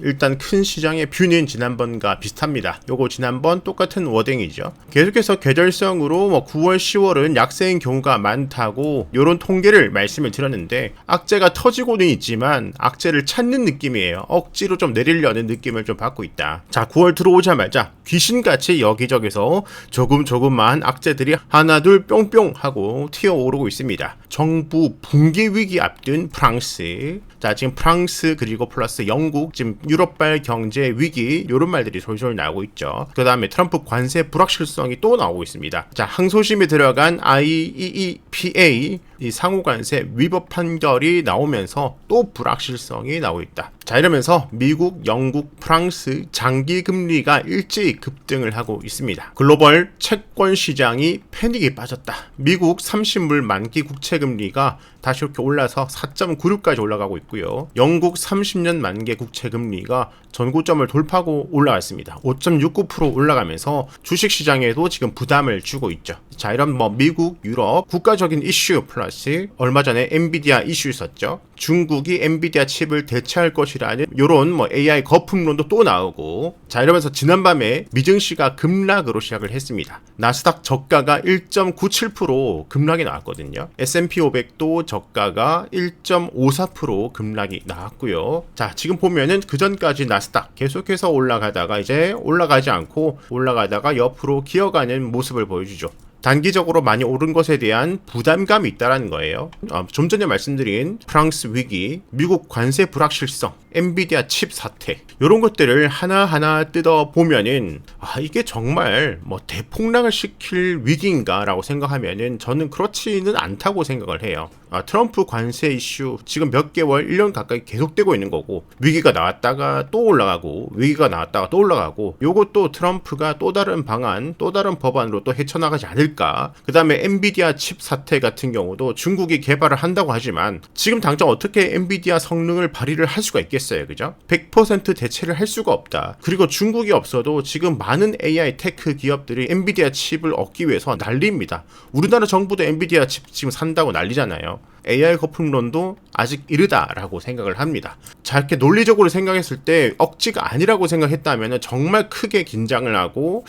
일단 큰 시장의 뷰는 지난번과 비슷합니다. 요거 지난번 똑같은 워딩이죠. 계속해서 계절성으로 뭐 9월, 10월은 약세인 경우가 많다고 요런 통계를 말씀을 드렸는데 악재가 터지고는 있지만 악재를 찾는 느낌이에요. 억지로 좀 내리려는 느낌을 좀 받고 있다. 자, 9월 들어오자마자 귀신같이 여기저기서 조금 조금만 악재들이 하나 둘 뿅뿅 하고 튀어오르고 있습니다. 정부 붕괴 위기 앞둔 프랑스. 자, 지금 프랑스 그리고 플러스 영국 지금 유럽발 경제 위기 요런 말들이 솔솔 나오고 있죠. 그 다음에 트럼프 관세 불확실성이 또 나오고 있습니다. 자, 항소심에 들어간 IEEPA 이 상호관세 위법 판결이 나오면서 또 불확실성이 나오고 있다. 자 이러면서 미국, 영국, 프랑스 장기 금리가 일제히 급등을 하고 있습니다. 글로벌 채권 시장이 패닉에 빠졌다. 미국 30물 만기 국채 금리가 다시 이렇게 올라서 4.96까지 올라가고 있고요. 영국 30년 만기 국채 금리가 전고점을 돌파하고 올라왔습니다. 5.69% 올라가면서 주식 시장에도 지금 부담을 주고 있죠. 자, 이런 뭐 미국, 유럽 국가적인 이슈 플러스 얼마 전에 엔비디아 이슈 있었죠. 중국이 엔비디아 칩을 대체할 것이라는 요런 뭐 AI 거품론도 또 나오고 자 이러면서 지난밤에 미증시가 급락으로 시작을 했습니다. 나스닥 저가가 1.97% 급락이 나왔거든요. S&P 500도 저가가 1.54% 급락이 나왔고요. 자 지금 보면은 그 전까지 나스닥 계속해서 올라가다가 이제 올라가지 않고 올라가다가 옆으로 기어가는 모습을 보여주죠. 단기적으로 많이 오른 것에 대한 부담감이 있다라는 거예요. 어, 좀 전에 말씀드린 프랑스 위기, 미국 관세 불확실성, 엔비디아 칩 사태 이런 것들을 하나하나 뜯어 보면은 아 이게 정말 뭐 대폭락을 시킬 위기인가라고 생각하면은 저는 그렇지는 않다고 생각을 해요. 아, 트럼프 관세 이슈 지금 몇 개월, 1년 가까이 계속되고 있는 거고 위기가 나왔다가 또 올라가고 위기가 나왔다가 또 올라가고 요것도 트럼프가 또 다른 방안, 또 다른 법안으로 또 헤쳐나가지 않을 까. 그 다음에 엔비디아 칩 사태 같은 경우도 중국이 개발을 한다고 하지만 지금 당장 어떻게 엔비디아 성능을 발휘를 할 수가 있겠어요? 그죠? 100% 대체를 할 수가 없다. 그리고 중국이 없어도 지금 많은 AI 테크 기업들이 엔비디아 칩을 얻기 위해서 난리입니다. 우리나라 정부도 엔비디아 칩 지금 산다고 난리잖아요. AI 거품론도 아직 이르다라고 생각을 합니다. 자, 이렇게 논리적으로 생각했을 때 억지가 아니라고 생각했다면 정말 크게 긴장을 하고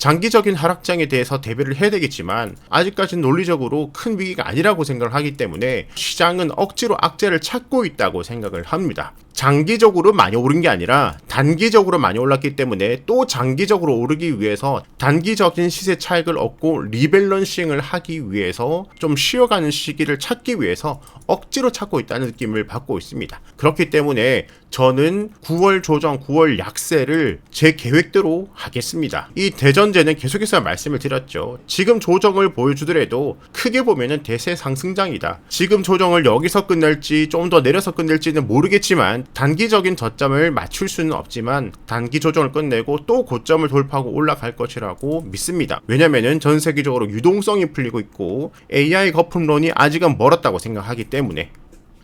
장기적인 하락장에 대해서 대비를 해야 되겠지만 아직까지는 논리적으로 큰 위기가 아니라고 생각을 하기 때문에 시장은 억지로 악재를 찾고 있다고 생각을 합니다. 장기적으로 많이 오른 게 아니라 단기적으로 많이 올랐기 때문에 또 장기적으로 오르기 위해서 단기적인 시세 차익을 얻고 리밸런싱을 하기 위해서 좀 쉬어가는 시기를 찾기 위해서 억지로 찾고 있다는 느낌을 받고 있습니다. 그렇기 때문에 저는 9월 조정, 9월 약세를 제 계획대로 하겠습니다. 이 대전제는 계속해서 말씀을 드렸죠. 지금 조정을 보여주더라도 크게 보면은 대세 상승장이다. 지금 조정을 여기서 끝낼지 좀 더 내려서 끝낼지는 모르겠지만 단기적인 저점을 맞출 수는 없지만 단기 조정을 끝내고 또 고점을 돌파하고 올라갈 것이라고 믿습니다. 왜냐면은 전 세계적으로 유동성이 풀리고 있고 AI 거품론이 아직은 멀었다고 생각하기 때문에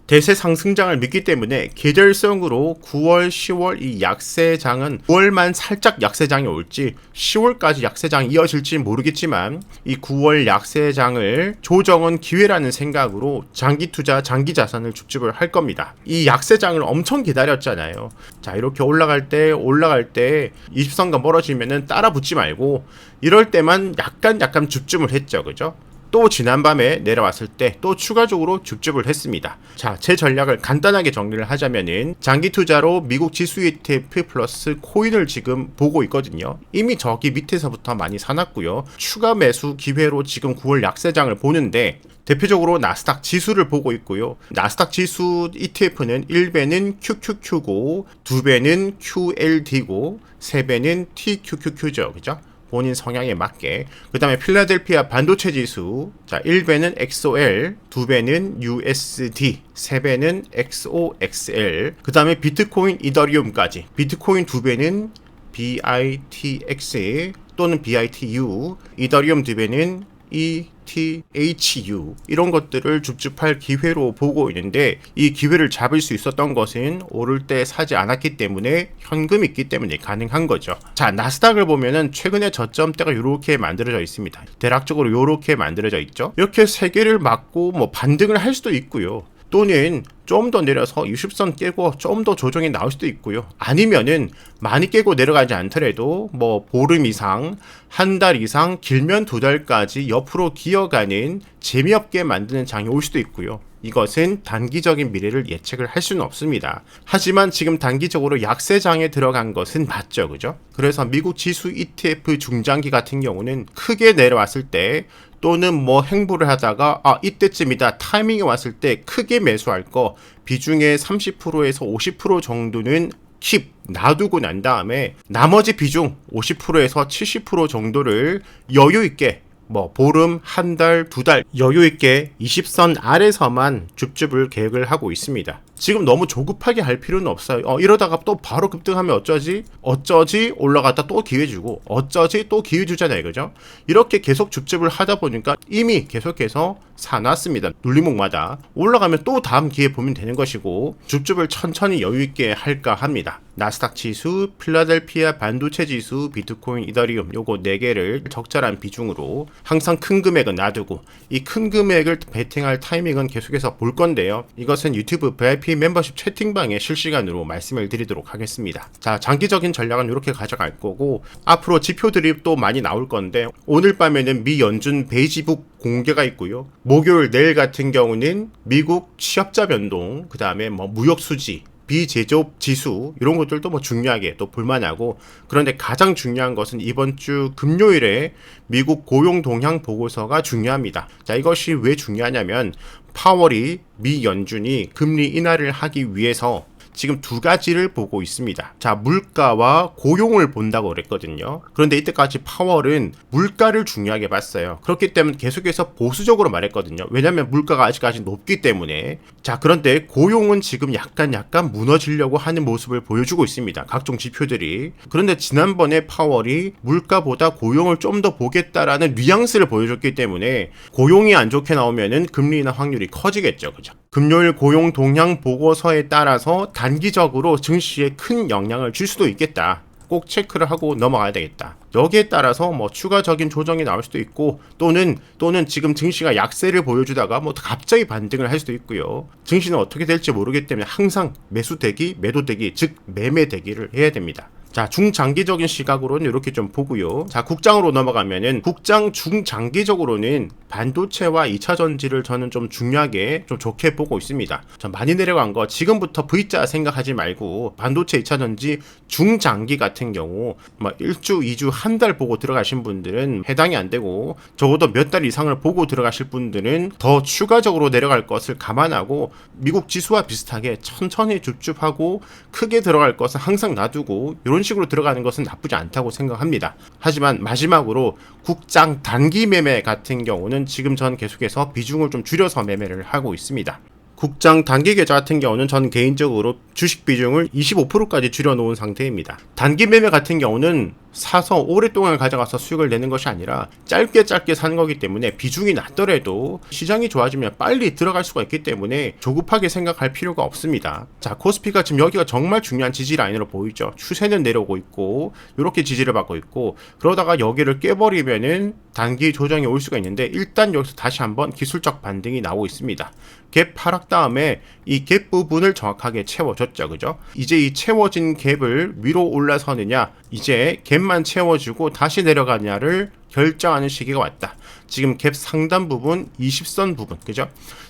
대세 상승장을 믿기 때문에 계절성으로 9월, 10월 이 약세장은 9월만 살짝 약세장이 올지 10월까지 약세장이 이어질지 모르겠지만 이 9월 약세장을 조정은 기회라는 생각으로 장기 투자, 장기 자산을 줍줍을 할 겁니다. 이 약세장을 엄청 기다렸잖아요. 자, 이렇게 올라갈 때 올라갈 때 20선과 멀어지면은 따라 붙지 말고 이럴 때만 약간 약간 줍줍을 했죠. 그죠? 또 지난밤에 내려왔을 때 또 추가적으로 줍줍을 했습니다. 자, 제 전략을 간단하게 정리를 하자면은 장기 투자로 미국 지수 ETF 플러스 코인을 지금 보고 있거든요. 이미 저기 밑에서부터 많이 사놨고요. 추가 매수 기회로 지금 9월 약세장을 보는데 대표적으로 나스닥 지수를 보고 있고요. 나스닥 지수 ETF는 1배는 QQQ고 2배는 QLD고 3배는 TQQQ죠. 그죠? 본인 성향에 맞게. 그 다음에 필라델피아 반도체 지수. 자 1배는 XOL 2배는 USD 3배는 XOXL 그 다음에 비트코인 이더리움까지. 비트코인 2배는 BITX 또는 BITU 이더리움 2배는 ETHU 이런 것들을 줍줍할 기회로 보고 있는데 이 기회를 잡을 수 있었던 것은 오를 때 사지 않았기 때문에 현금이 있기 때문에 가능한 거죠. 자 나스닥을 보면은 최근에 저점대가 이렇게 만들어져 있습니다. 대략적으로 이렇게 만들어져 있죠. 이렇게 세 개를 맞고 뭐 반등을 할 수도 있고요. 또는 좀 더 내려서 60선 깨고 좀 더 조정이 나올 수도 있고요. 아니면은 많이 깨고 내려가지 않더라도 뭐 보름 이상, 한 달 이상, 길면 두 달까지 옆으로 기어가는 재미없게 만드는 장이 올 수도 있고요. 이것은 단기적인 미래를 예측을 할 수는 없습니다. 하지만 지금 단기적으로 약세장에 들어간 것은 맞죠, 그죠? 그래서 미국 지수 ETF 중장기 같은 경우는 크게 내려왔을 때 또는 뭐 행보를 하다가 아 이때쯤이다 타이밍이 왔을 때 크게 매수할 거 비중의 30%에서 50% 정도는 킵 놔두고 난 다음에 나머지 비중 50%에서 70% 정도를 여유 있게 뭐 보름, 한 달, 두 달 여유 있게 20선 아래서만 줍줍을 계획을 하고 있습니다. 지금 너무 조급하게 할 필요는 없어요. 어, 이러다가 또 바로 급등하면 어쩌지? 어쩌지? 올라갔다 또 기회 주고 어쩌지? 또 기회 주잖아요. 그죠? 이렇게 계속 줍줍을 하다 보니까 이미 계속해서 사놨습니다. 눌림목마다 올라가면 또 다음 기회 보면 되는 것이고 줍줍을 천천히 여유 있게 할까 합니다. 나스닥 지수, 필라델피아 반도체 지수, 비트코인, 이더리움 요거 4개를 적절한 비중으로 항상 큰 금액은 놔두고 이 큰 금액을 베팅할 타이밍은 계속해서 볼 건데요. 이것은 유튜브 VIP 멤버십 채팅방에 실시간으로 말씀을 드리도록 하겠습니다. 자, 장기적인 전략은 이렇게 가져갈 거고 앞으로 지표들이 또 많이 나올 건데 오늘 밤에는 미 연준 베이지북 공개가 있고요. 목요일 내일 같은 경우는 미국 취업자 변동, 그 다음에 뭐 무역 수지, 비제조업 지수 이런 것들도 뭐 중요하게 또 볼만하고 그런데 가장 중요한 것은 이번 주 금요일에 미국 고용 동향 보고서가 중요합니다. 자 이것이 왜 중요하냐면 파월이 미 연준이 금리 인하를 하기 위해서 지금 두 가지를 보고 있습니다. 자, 물가와 고용을 본다고 그랬거든요. 그런데 이때까지 파월은 물가를 중요하게 봤어요. 그렇기 때문에 계속해서 보수적으로 말했거든요. 왜냐하면 물가가 아직까지 높기 때문에. 자, 그런데 고용은 지금 약간 약간 무너지려고 하는 모습을 보여주고 있습니다. 각종 지표들이. 그런데 지난번에 파월이 물가보다 고용을 좀 더 보겠다라는 뉘앙스를 보여줬기 때문에 고용이 안 좋게 나오면은 금리 인하 확률이 커지겠죠. 그죠? 금요일 고용 동향 보고서에 따라서 단기적으로 증시에 큰 영향을 줄 수도 있겠다. 꼭 체크를 하고 넘어가야 되겠다. 여기에 따라서 뭐 추가적인 조정이 나올 수도 있고 또는 또는 지금 증시가 약세를 보여주다가 뭐 갑자기 반등을 할 수도 있고요. 증시는 어떻게 될지 모르기 때문에 항상 매수 대기, 매도 대기, 즉 매매 대기를 해야 됩니다. 자, 중장기적인 시각으로는 이렇게 좀 보고요. 자, 국장으로 넘어가면은 국장 중장기적으로는 반도체와 2차 전지를 저는 좀 중요하게 좀 좋게 보고 있습니다. 좀 많이 내려간 거 지금부터 V자 생각하지 말고 반도체 2차 전지 중장기 같은 경우 뭐 1주, 2주, 한 달 보고 들어가신 분들은 해당이 안 되고 적어도 몇 달 이상을 보고 들어가실 분들은 더 추가적으로 내려갈 것을 감안하고 미국 지수와 비슷하게 천천히 줍줍하고 크게 들어갈 것은 항상 놔두고 이런 식으로 들어가는 것은 나쁘지 않다고 생각합니다. 하지만 마지막으로 국장 단기 매매 같은 경우는 지금 전 계속해서 비중을 좀 줄여서 매매를 하고 있습니다. 국장 단기 계좌 같은 경우는 전 개인적으로 주식 비중을 25%까지 줄여놓은 상태입니다. 단기 매매 같은 경우는 사서 오랫동안 가져가서 수익을 내는 것이 아니라 짧게 짧게 사는 거기 때문에 비중이 낮더라도 시장이 좋아지면 빨리 들어갈 수가 있기 때문에 조급하게 생각할 필요가 없습니다. 자, 코스피가 지금 여기가 정말 중요한 지지 라인으로 보이죠. 추세는 내려오고 있고 이렇게 지지를 받고 있고 그러다가 여기를 깨버리면은 단기 조정이 올 수가 있는데 일단 여기서 다시 한번 기술적 반등이 나오고 있습니다. 갭 하락 다음에 이 갭 부분을 정확하게 채워줬죠. 그죠? 이제 이 채워진 갭을 위로 올라서느냐 이제 갭만 채워주고 다시 내려가냐를 결정하는 시기가 왔다. 지금 갭 상단 부분, 20선 부분, 그죠?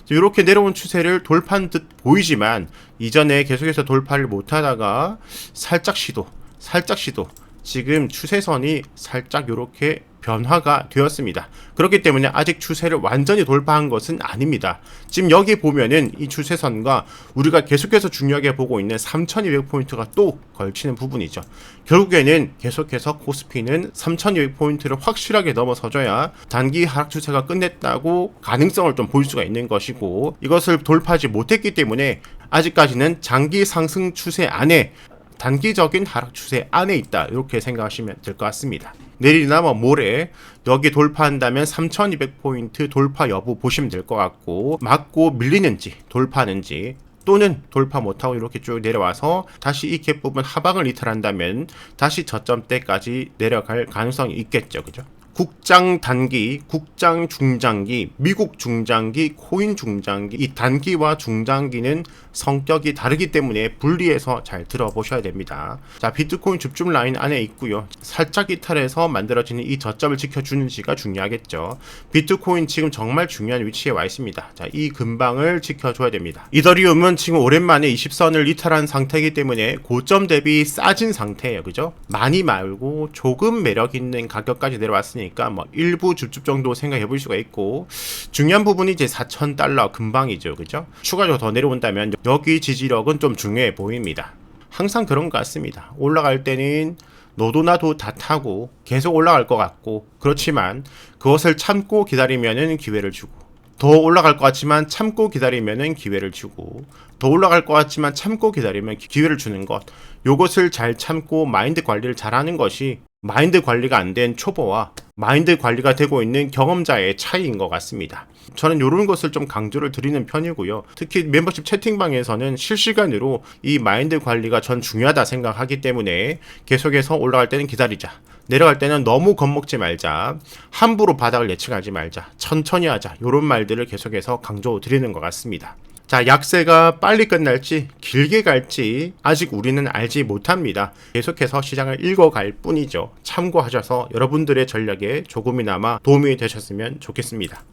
이렇게 내려온 추세를 돌파한 듯 보이지만 이전에 계속해서 돌파를 못하다가 살짝 시도, 살짝 시도. 지금 추세선이 살짝 이렇게 변화가 되었습니다. 그렇기 때문에 아직 추세를 완전히 돌파한 것은 아닙니다. 지금 여기 보면은 이 추세선과 우리가 계속해서 중요하게 보고 있는 3200포인트가 또 걸치는 부분이죠. 결국에는 계속해서 코스피는 3200포인트를 확실하게 넘어서줘야 단기 하락 추세가 끝냈다고 가능성을 좀 볼 수가 있는 것이고 이것을 돌파하지 못했기 때문에 아직까지는 장기 상승 추세 안에 단기적인 하락 추세 안에 있다. 이렇게 생각하시면 될 것 같습니다. 내일이나 뭐 모레 여기 돌파한다면 3200포인트 돌파 여부 보시면 될 것 같고 맞고 밀리는지 돌파하는지 또는 돌파 못하고 이렇게 쭉 내려와서 다시 이 갭 부분 하방을 이탈한다면 다시 저점대까지 내려갈 가능성이 있겠죠. 그죠? 국장 단기, 국장 중장기, 미국 중장기, 코인 중장기 이 단기와 중장기는 성격이 다르기 때문에 분리해서 잘 들어보셔야 됩니다. 자, 비트코인 줍줍 라인 안에 있고요. 살짝 이탈해서 만들어지는 이 저점을 지켜주는지가 중요하겠죠. 비트코인 지금 정말 중요한 위치에 와 있습니다. 자, 이 근방을 지켜줘야 됩니다. 이더리움은 지금 오랜만에 20선을 이탈한 상태이기 때문에 고점 대비 싸진 상태예요. 그죠? 많이 말고 조금 매력 있는 가격까지 내려왔으니 까 뭐 일부 줍줍 정도 생각해 볼 수가 있고 중요한 부분이 이제 4,000달러 근방이죠. 그죠? 추가적으로 더 내려온다면 여기 지지력은 좀 중요해 보입니다. 항상 그런 것 같습니다. 올라갈 때는 너도 나도 다 타고 계속 올라갈 것 같고 그렇지만 그것을 참고 기다리면은 기회를 주고 더 올라갈 것 같지만 참고 기다리면은 기회를 주고 더 올라갈 것 같지만 참고 기다리면 기- 기회를 주는 것 요것을 잘 참고 마인드 관리를 잘하는 것이 마인드 관리가 안 된 초보와 마인드 관리가 되고 있는 경험자의 차이인 것 같습니다. 저는 이런 것을 좀 강조를 드리는 편이고요. 특히 멤버십 채팅방에서는 실시간으로 이 마인드 관리가 전 중요하다 생각하기 때문에 계속해서 올라갈 때는 기다리자. 내려갈 때는 너무 겁먹지 말자. 함부로 바닥을 예측하지 말자. 천천히 하자. 이런 말들을 계속해서 강조 드리는 것 같습니다. 자, 약세가 빨리 끝날지 길게 갈지 아직 우리는 알지 못합니다. 계속해서 시장을 읽어갈 뿐이죠. 참고하셔서 여러분들의 전략에 조금이나마 도움이 되셨으면 좋겠습니다.